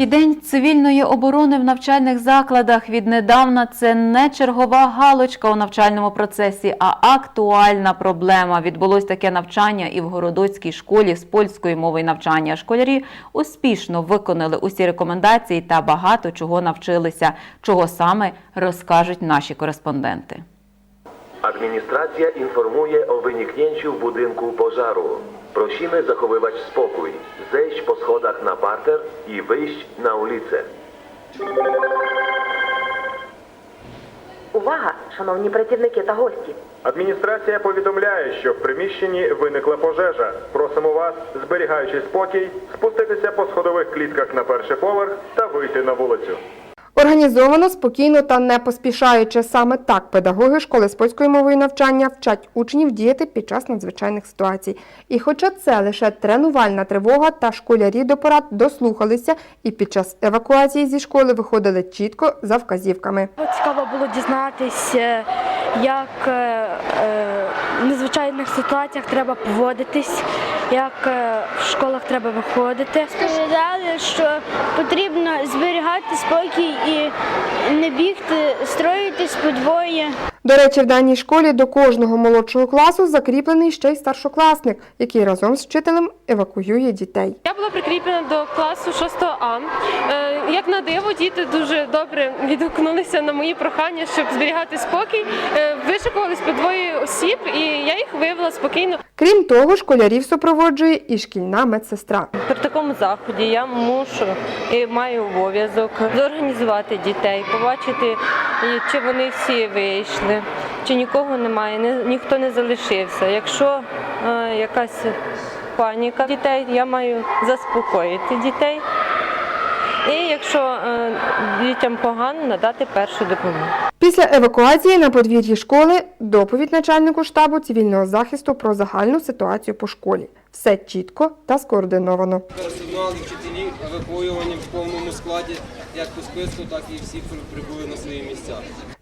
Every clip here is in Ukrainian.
І День цивільної оборони в навчальних закладах віднедавна це не чергова галочка у навчальному процесі, а актуальна проблема. Відбулось таке навчання і в Городоцькій школі з польської мови навчання. Школярі успішно виконали усі рекомендації та багато чого навчилися. Чого саме розкажуть наші кореспонденти. Administracja informuje o wyniknięciu w budynku pożaru. Prosimy zachowywać spokój, zejść po schodach na parter i wyjść na ulicę. Увага, шановні працівники та гості! Адміністрація повідомляє, що в приміщенні виникла пожежа. Просимо вас, зберігаючи спокій, спуститися по сходових клітках на перший поверх та вийти на вулицю. Організовано, спокійно та не поспішаючи. Саме так педагоги школи з польською мовою навчання вчать учнів діяти під час надзвичайних ситуацій. І хоча це лише тренувальна тривога, та школярі до порад дослухалися і під час евакуації зі школи виходили чітко за вказівками. Цікаво було дізнатися, як е, е, в незвичайних ситуаціях треба поводитись, як е, в школах треба виходити. Сказали, що потрібно зберігати спокій і не бігти, строїтись подвоє. До речі, в даній школі до кожного молодшого класу закріплений ще й старшокласник, який разом з вчителем евакуює дітей. Прикріплена до класу 6 А. Е, Як на диво, діти дуже добре відгукнулися на мої прохання, щоб зберігати спокій. Е, Вишикувались по двоє осіб, і я їх виявила спокійно. Крім того, школярів супроводжує і шкільна медсестра. При такому заході я мушу і маю обов'язок зорганізувати дітей, побачити, чи вони всі вийшли, чи нікого немає, ні- ніхто не залишився. Якщо е, якась паніка дітей, я маю заспокоїти дітей. І якщо е, дітям погано, надати першу допомогу. Після евакуації на подвір'ї школи доповідь начальнику штабу цивільного захисту про загальну ситуацію по школі. Все чітко та скоординовано. Персонал і вчителі евакуйовані в повному складі, як по списку, так і всі прибули на свої місця.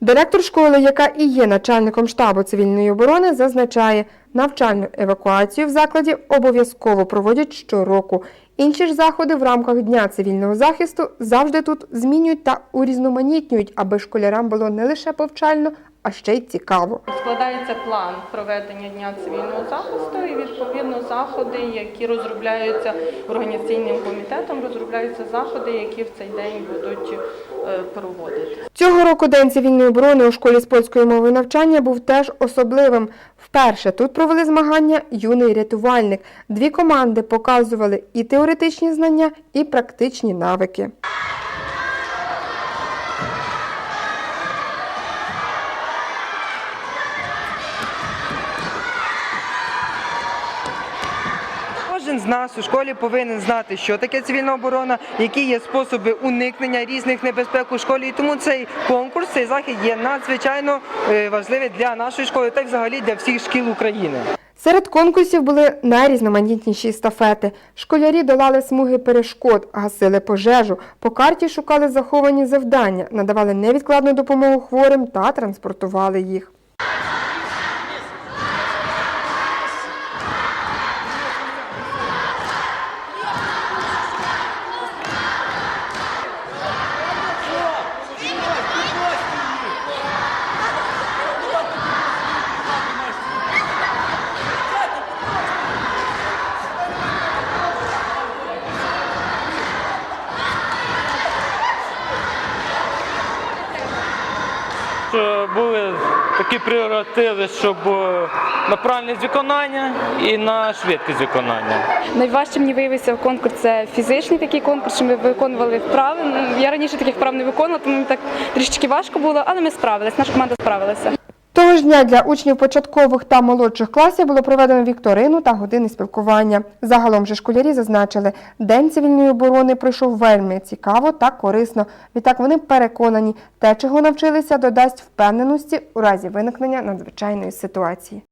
Директор школи, яка і є начальником штабу цивільної оборони, зазначає, навчальну евакуацію в закладі обов'язково проводять щороку. Інші ж заходи в рамках Дня цивільного захисту завжди тут змінюють та урізноманітнюють, аби школярам було не лише повчально, а ще й цікаво. Складається план проведення дня цивільного захисту і відповідно заходи, які розробляються організаційним комітетом, розробляються заходи, які в цей день будуть е, проводити. Цього року День цивільної оборони у школі з польської мови навчання був теж особливим. Вперше тут провели змагання юний рятувальник. Дві команди показували і теоретичні знання, і практичні навики. Кожен з нас у школі повинен знати, що таке цивільна оборона, які є способи уникнення різних небезпек у школі. І тому цей конкурс, цей захід є надзвичайно е, важливий для нашої школи та взагалі для всіх шкіл України. Серед конкурсів були найрізноманітніші естафети. Школярі долали смуги перешкод, гасили пожежу, по карті шукали заховані завдання, надавали невідкладну допомогу хворим та транспортували їх. Були такі пріоритети, щоб е, на правильність виконання і на швидкість виконання. Найважче мені виявився конкурс це фізичний такий конкурс, що ми виконували вправи. Я раніше таких вправ не виконувала, тому мені так трішечки важко було, але ми справились. Наша команда справилася. Того ж дня для учнів початкових та молодших класів було проведено вікторину та години спілкування. Загалом же школярі зазначили, День цивільної оборони пройшов вельми цікаво та корисно. Відтак вони переконані, те, чого навчилися, додасть впевненості у разі виникнення надзвичайної ситуації.